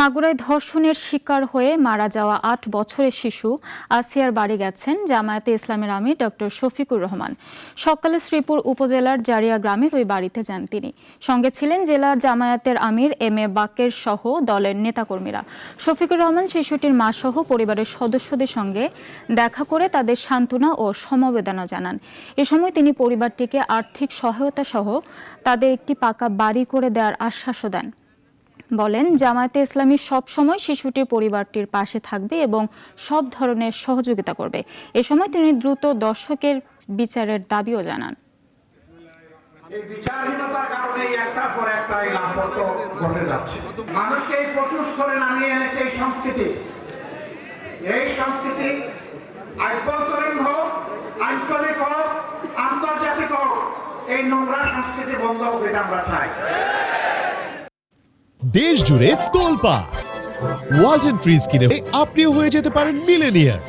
মাগুরায় ধর্ষণের শিকার হয়ে মারা যাওয়া আট বছরের শিশু আসিয়ার বাড়ি গেছেন জামায়াতে ইসলামের আমির ডক্টর শফিকুর রহমান। সকালে শ্রীপুর উপজেলার জারিয়া গ্রামের ওই বাড়িতে যান তিনি। সঙ্গে ছিলেন জেলা জামায়াতের আমির এম এ বাকের সহ দলের নেতাকর্মীরা। শফিকুর রহমান শিশুটির মা সহ পরিবারের সদস্যদের সঙ্গে দেখা করে তাদের সান্ত্বনা ও সমবেদনা জানান। এ সময় তিনি পরিবারটিকে আর্থিক সহায়তা সহ তাদের একটি পাকা বাড়ি করে দেওয়ার আশ্বাসও দেন। বলেন, জামায়াতে ইসলামী সবসময় শিশুটির পরিবারটির পাশে থাকবে এবং সব ধরনের সহযোগিতা করবে। এ সময় তিনি দ্রুত দর্শকের বিচারের দাবিও জানান। আন্তর্জাতিক হোক, এই নোংরা সংস্কৃতি বন্ধ হোক এটা আমরা চাই। দেশ জুড়ে তোলপা ওয়ালটন ফ্রিজ কিনে আপনিও হয়ে যেতে পারেন মিলেনিয়ার